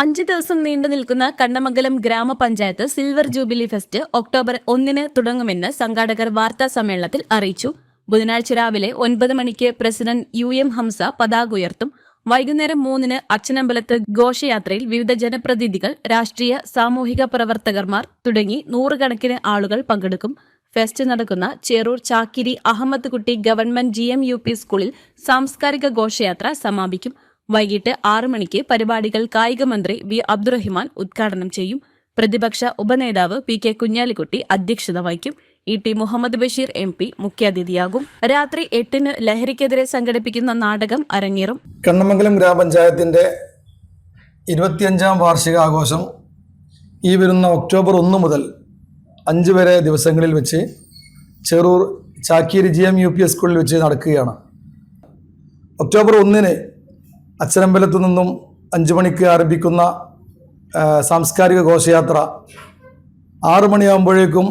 അഞ്ച് ദിവസം നീണ്ടു നിൽക്കുന്ന കണ്ണമംഗലം ഗ്രാമപഞ്ചായത്ത് സിൽവർ ജൂബിലി ഫെസ്റ്റ് ഒക്ടോബർ ഒന്നിന് തുടങ്ങുമെന്ന് സംഘാടകർ വാർത്താ സമ്മേളനത്തിൽ അറിയിച്ചു. ബുധനാഴ്ച രാവിലെ ഒൻപത് മണിക്ക് പ്രസിഡന്റ് യു എം ഹംസ പതാക ഉയർത്തും. വൈകുന്നേരം മൂന്നിന് അച്ഛനമ്പലത്ത് ഘോഷയാത്രയിൽ വിവിധ ജനപ്രതിനിധികൾ രാഷ്ട്രീയ സാമൂഹിക പ്രവർത്തകർമാർ തുടങ്ങി നൂറുകണക്കിന് ആളുകൾ പങ്കെടുക്കും. ഫെസ്റ്റ് നടക്കുന്ന Cherur Chakkiri Ahammed Kutty government G M U P സ്കൂളിൽ സാംസ്കാരിക ഘോഷയാത്ര സമാപിക്കും. വൈകിട്ട് ആറു മണിക്ക് പരിപാടികൾ കായിക മന്ത്രി വി അബ്ദുറഹിമാൻ ഉദ്ഘാടനം ചെയ്യും. പ്രതിപക്ഷ ഉപനേതാവ് പി കെ കുഞ്ഞാലിക്കുട്ടി അധ്യക്ഷത വഹിക്കും. E T Muhammad Basheer M P മുഖ്യാതിഥിയാകും. രാത്രി എട്ടിന് ലഹരിക്കെതിരെ സംഘടിപ്പിക്കുന്ന നാടകം അരങ്ങേറും. കണ്ണമംഗലം ഗ്രാമപഞ്ചായത്തിന്റെ ഇരുപത്തിയഞ്ചാം വാർഷികാഘോഷം ഈ വരുന്ന ഒക്ടോബർ ഒന്ന് മുതൽ അഞ്ച് വരെ ദിവസങ്ങളിൽ വെച്ച് Cherur Chakkiri G M U P S സ്കൂളിൽ വെച്ച് നടക്കുകയാണ്. ഒക്ടോബർ ഒന്നിന് അച്ഛനമ്പലത്തു നിന്നും അഞ്ചു മണിക്ക് ആരംഭിക്കുന്ന സാംസ്കാരിക ഘോഷയാത്ര ആറു മണിയാകുമ്പോഴേക്കും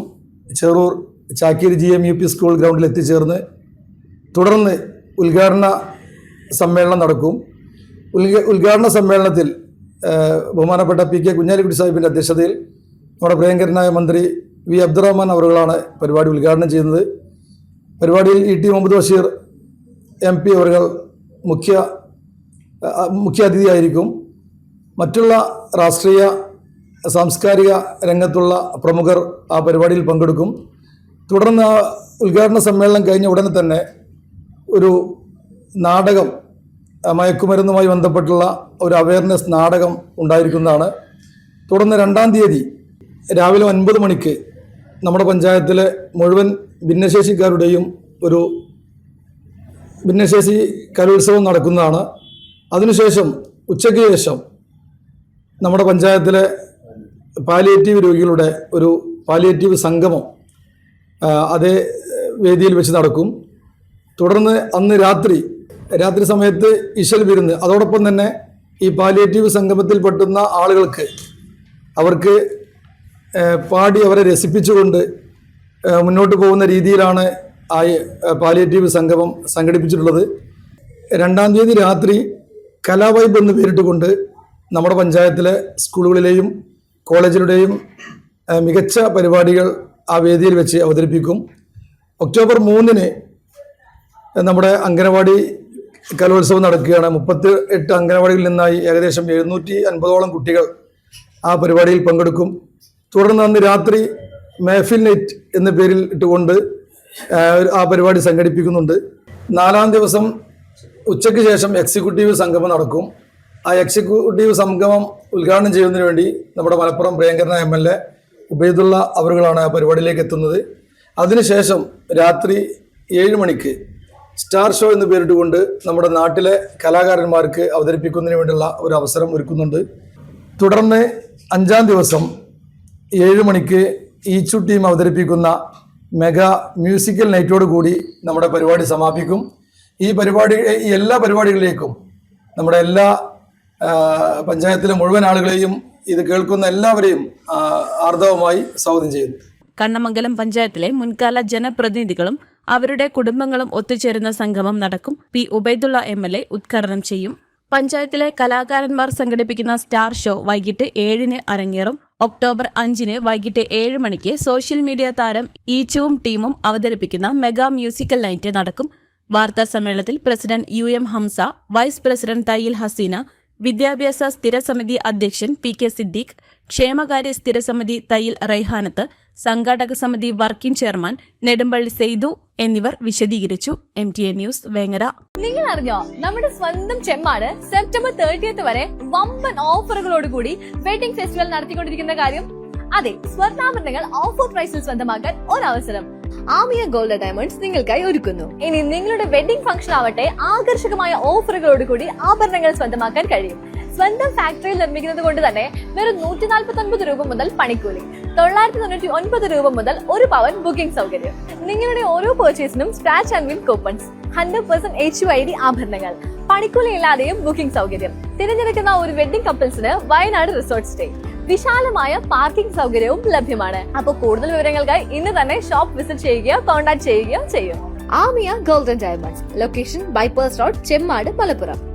Cherur Chakkiri G M U P school ഗ്രൗണ്ടിൽ എത്തിച്ചേർന്ന് തുടർന്ന് ഉദ്ഘാടന സമ്മേളനം നടക്കും. ഉദ്ഘ- ഉദ്ഘാടന സമ്മേളനത്തിൽ ബഹുമാനപ്പെട്ട പി കെ കുഞ്ഞാലിക്കുട്ടി സാഹിബിന്റെ അധ്യക്ഷതയിൽ നമ്മുടെ പ്രിയങ്കരനായ മന്ത്രി വി അബ്ദുറഹ്മാൻ അവറുകളാണ് പരിപാടി ഉദ്ഘാടനം ചെയ്യുന്നത്. പരിപാടിയിൽ E T Muhammad Basheer M P അവറുകൾ മുഖ്യ ആ, മുഖ്യ മറ്റുള്ള രാഷ്ട്രീയ സാംസ്കാരിക രംഗത്തുള്ള പ്രമുഖർ ആ പരിപാടിയിൽ പങ്കെടുക്കും. തുടർന്ന് ആ ഉദ്ഘാടന സമ്മേളനം കഴിഞ്ഞ ഉടനെ തന്നെ ഒരു നാടകം മയക്കുമരുന്നുമായി ബന്ധപ്പെട്ടുള്ള ഒരു അവയർനെസ് നാടകം ഉണ്ടായിരിക്കുന്നതാണ്. തുടർന്ന് രണ്ടാം തീയതി രാവിലെ ഒൻപത് മണിക്ക് നമ്മുടെ പഞ്ചായത്തിലെ മുഴുവൻ ഭിന്നശേഷിക്കാരുടെയും ഒരു ഭിന്നശേഷി കലോത്സവം നടക്കുന്നതാണ്. അതിനുശേഷം ഉച്ചയ്ക്ക് ശേഷം നമ്മുടെ പഞ്ചായത്തിലെ പാലിയേറ്റീവ് രോഗികളുടെ ഒരു പാലിയേറ്റീവ് സംഗമം അതേ വേദിയിൽ വെച്ച് നടക്കും. തുടർന്ന് അന്ന് രാത്രി രാത്രി സമയത്ത് ഇശൽ വിരുന്ന്. അതോടൊപ്പം തന്നെ ഈ പാലിയേറ്റീവ് സംഗമത്തിൽ പെട്ടുന്ന ആളുകൾക്ക് അവർക്ക് പാടി അവരെ രസിപ്പിച്ചുകൊണ്ട് മുന്നോട്ട് പോകുന്ന രീതിയിലാണ് ആ, പാലിയേറ്റീവ് സംഗമം സംഘടിപ്പിച്ചിട്ടുള്ളത്. രണ്ടാം തീയതി രാത്രി കലാവൈബ് എന്ന് പേരിട്ടുകൊണ്ട് നമ്മുടെ പഞ്ചായത്തിലെ സ്കൂളുകളിലെയും കോളേജിലൂടെയും മികച്ച പരിപാടികൾ ആ വേദിയിൽ വെച്ച് അവതരിപ്പിക്കും. ഒക്ടോബർ മൂന്നിന് നമ്മുടെ അംഗനവാടി കലോത്സവം നടക്കുകയാണ്. മുപ്പത്തി എട്ട് അംഗനവാടികളിൽ നിന്നായി ഏകദേശം എഴുന്നൂറ്റി അൻപതോളം കുട്ടികൾ ആ പരിപാടിയിൽ പങ്കെടുക്കും. തുടർന്ന് അന്ന് രാത്രി മേഫിൽ നൈറ്റ് എന്ന പേരിൽ ഇട്ടുകൊണ്ട് ആ, ആ പരിപാടി സംഘടിപ്പിക്കുന്നുണ്ട്. നാലാം ദിവസം ഉച്ചയ്ക്ക് ശേഷം എക്സിക്യൂട്ടീവ് സംഗമം നടക്കും. ആ എക്സിക്യൂട്ടീവ് സംഗമം ഉദ്ഘാടനം ചെയ്യുന്നതിന് വേണ്ടി നമ്മുടെ മലപ്പുറം പ്രിയങ്കരനായ എം എൽ എ ഉബൈദുള്ള അവറുകളാണ് ആ പരിപാടിയിലേക്ക് എത്തുന്നത്. അതിനുശേഷം രാത്രി ഏഴ് മണിക്ക് സ്റ്റാർ ഷോ എന്ന് പേരിട്ടുകൊണ്ട് നമ്മുടെ നാട്ടിലെ കലാകാരന്മാർക്ക് അവതരിപ്പിക്കുന്നതിന് വേണ്ടിയുള്ള ഒരു അവസരം ഒരുക്കുന്നുണ്ട്. തുടർന്ന് അഞ്ചാം ദിവസം ഏഴ് മണിക്ക് ഈച്ചു ടീം അവതരിപ്പിക്കുന്ന മെഗാ മ്യൂസിക്കൽ നൈറ്റോട് കൂടി നമ്മുടെ പരിപാടി സമാപിക്കും. ഈ പരിപാടി ഈ എല്ലാ പരിപാടികളിലേക്കും നമ്മുടെ എല്ലാ പഞ്ചായത്തിലെ മുഴുവൻ ആളുകളെയും ഇത് കേൾക്കുന്ന എല്ലാവരെയും ആർദവമായി സ്വാഗതം ചെയ്യുന്നു. കണ്ണമംഗലം പഞ്ചായത്തിലെ മുൻകാല ജനപ്രതിനിധികളും അവരുടെ കുടുംബങ്ങളും ഒത്തുചേരുന്ന സംഗമം നടക്കും. P Ubaidulla M L A ഉദ്ഘാടനം ചെയ്യും. പഞ്ചായത്തിലെ കലാകാരന്മാർ സംഘടിപ്പിക്കുന്ന സ്റ്റാർ ഷോ വൈകിട്ട് ഏഴിന് അരങ്ങേറും. ഒക്ടോബർ അഞ്ചിന് വൈകിട്ട് ഏഴ് മണിക്ക് സോഷ്യൽ മീഡിയ താരം ഈച്ചുവും ടീമും അവതരിപ്പിക്കുന്ന മെഗാ മ്യൂസിക്കൽ നൈറ്റ് നടക്കും. വാർത്താ സമ്മേളനത്തിൽ president U M Hamza vice president Thayyil Haseena വിദ്യാഭ്യാസ സ്ഥിരസമിതി അധ്യക്ഷൻ പി കെ സിദ്ദീഖ് ക്ഷേമകാര്യ സ്ഥിരസമിതി തയ്യിൽ റൈഹാനത്ത് സംഘാടക സമിതി വർക്കിംഗ് ചെയർമാൻ നെടുമ്പള്ളി സെയ്തു എന്നിവർ വിശദീകരിച്ചു. M T A news Vengara. നിങ്ങൾ അറിഞ്ഞോ നമ്മുടെ സ്വന്തം ചെമ്മാട് സെപ്റ്റംബർ തേർട്ടിയത്ത് വരെ വമ്പൻ ഓഫറുകളോട് കൂടി വെഡിംഗ് ഫെസ്റ്റിവൽ നടത്തിക്കൊണ്ടിരിക്കുന്ന കാര്യം? അതെ സ്വർണാഭരണങ്ങൾ ഓഫർ പ്രൈസിൽ സ്വന്തമാക്കാൻ ഒരവസരം. ആമിയ ഗോൾഡ് ഡയമണ്ട്സ് നിങ്ങൾക്കായി ഒരുക്കുന്നു. ഇനി നിങ്ങളുടെ വെഡിംഗ് ഫംഗ്ഷൻ ആവട്ടെ ആകർഷകമായ ഓഫറുകളോട് കൂടി ആഭരണങ്ങൾ സ്വന്തമാക്കാൻ കഴിയും. സ്വന്തം ഫാക്ടറിയിൽ നിർമ്മിക്കുന്നത് കൊണ്ട് തന്നെ വെറും നൂറ്റി നാൽപ്പത്തി ഒൻപത് രൂപ മുതൽ പണിക്കൂലി. തൊള്ളായിരത്തി തൊണ്ണൂറ്റി ഒൻപത് രൂപ മുതൽ ഒരു പവൻ ബുക്കിംഗ് സൗകര്യം. നിങ്ങളുടെ ഓരോ പേർച്ചേസിനും scratch and win coupons hundred percent H I D ആഭരണങ്ങൾ പണിക്കൂലി ഇല്ലാതെയും ബുക്കിംഗ് സൗകര്യം. തിരഞ്ഞെടുക്കുന്ന ഒരു വെഡിംഗ് കപ്പിൾസിന് വയനാട് റിസോർട്ട് സ്റ്റേ വിശാലമായ പാർക്കിംഗ് സൗകര്യവും ലഭ്യമാണ്. അപ്പോൾ കൂടുതൽ വിവരങ്ങൾക്കായി ഇന്ന് തന്നെ ഷോപ്പ് വിസിറ്റ് ചെയ്യുകയോ കോൺടാക്ട് ചെയ്യുകയോ ചെയ്യും. Amiya golden diamonds. Location bypass road Chemmad Malappuram.